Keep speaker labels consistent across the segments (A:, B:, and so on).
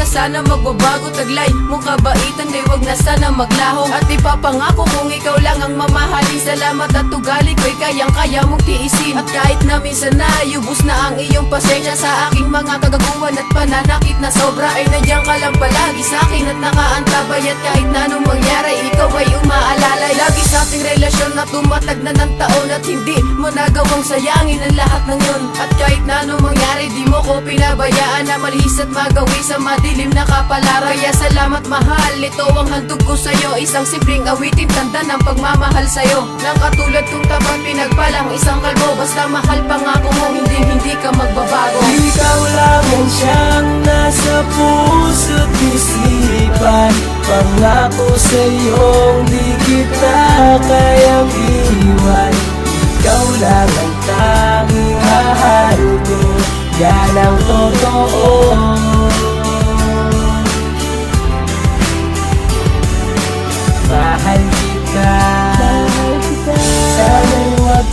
A: ka sana magbabago Taglay. Mong kabaitan ay wag na sana maglaho At ipapangako kung ikaw lang ang mamahalin. Salamat at ugali ko'y kayang kaya mong tiisin. At kahit na minsan na yubos na ang iyong pasensya Sa aking mga kagaguhan at pananakit na sobra Ay nandiyan ka lang palagi sa akin at nakaantabay. At kahit na anong mangyari ikaw ay umaalalay. Lagi sa ating relasyon na tumatag na ng taon At hindi mo nagawang sayangin ang lahat ng yun. At kahit na anong mangyari di mo ko pinabayaan Na malihis at magawi sa madilim na kapalaran Kaya salamat mahal, ito ang handog ko sa'yo. Isang simpleng awitin, tanda ng pagmamahal sa'yo. Nang katulad kong tapat pinagpalang isang kalbo. Basta mahal pangako mo, hindi hindi ka magbabago.
B: Ikaw lamang siyang nasa puso't isipan. Pangako sa'yong di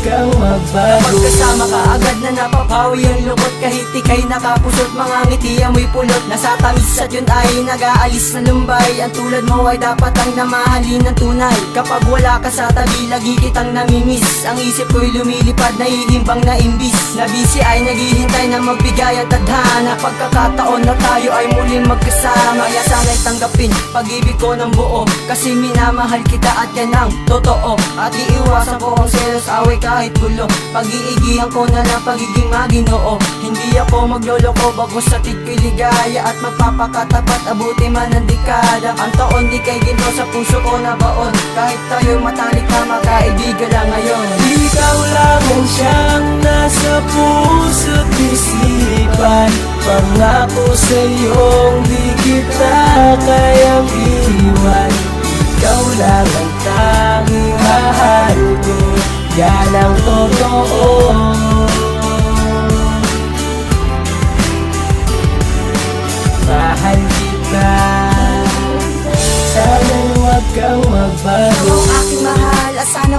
B: Kang magbago.
C: Pagkasama ka agad na napapawi ang lungkot. Kahit ikay nakapusot mga ngiti amoy pulot. Nasa tamis at yun ay nag-aalis na lumbay. Ang tulad mo ay dapat ang namahalin ng tunay. Kapag wala ka sa tabi lagi kitang namimiss. Ang isip ko'y lumilipad naihimbang na imbis. Na busy ay naghihintay na magbigay at tadhana. Pagkakataon na tayo ay muling magkasama. Kaya sana'y tanggapin pag-ibig ko ng buo. Kasi minamahal kita at yan ang totoo. At iiwasan ko ang selos away kahit gulo. Pag-iigihan ko na lang pagiging maginoo. Hindi ako magloloko bago sa ko'y ligaya At magpapakatapat abuti man ang dekada Ang taon di kay ginto sa puso ko na baon Kahit tayo'y matalik na magkaibigan lang ngayon.
B: Ikaw lamang siyang nasa puso't isipan. Pangako sa'yong di kita kayang iwan. Ikaw lang ang tanging mahal Yan ang totoo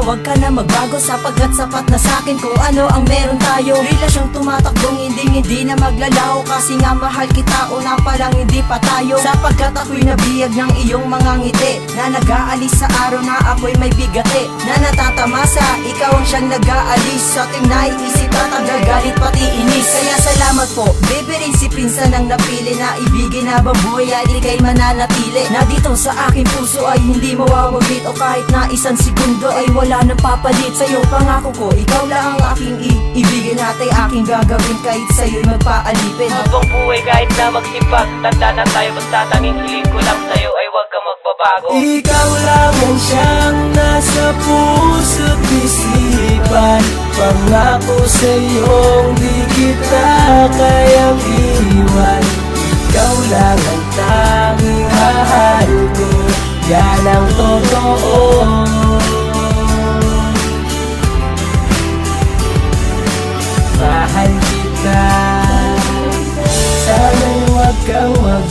C: at sana wag ka na magbago Sapagkat sapat na sakin kung ano ang meron tayo. Relasyong tumatakbong hindi hindi na maglalaho Kasi nga mahal kita una pa lang hindi pa tayo. Sapagkat ako'y nabiyag ng iyong mga ngiti. Na nag-aalis sa araw na ako'y may bigati Na natatamasa, ikaw ang siyang nag-aalis. Sa ating naiisip at ang gagalit pati inis. Kaya salamat po, baby rin si Pinsan ang napili Na ibigin habang buhay ay ikay mananatili. Na dito sa aking puso ay hindi mawawaglit O kahit na isang segundo ay wala nang papalit Sa'yo pangako ko, ikaw lang ang aking iibigin At ay aking gagawin. Kahit sa'yo'y magpaalipin.
D: Habang buhay kahit na magsipag Tanda na tayo basta tanging hiling ko lang sa'yo ay huwag ka magbabago.
B: Ikaw lamang siyang nasa puso't isipan. Pangako sa'yong di kita kayang iwan. Ikaw lang ang tanging mahal ko. Yan ang totoo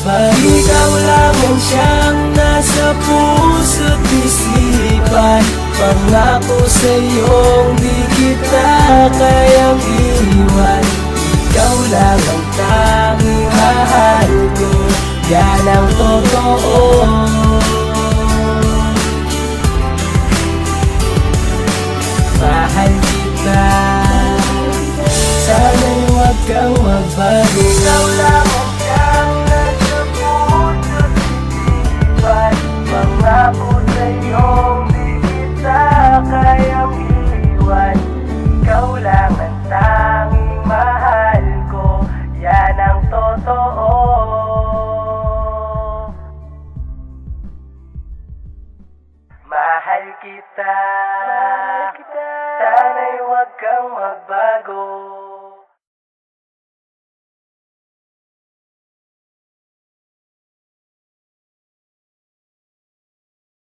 B: Ikaw lamang siyang nasa puso't isipan. Pangako sa'yong di kita kayang iwan Mahal kita, Sana'y huwag kang magbago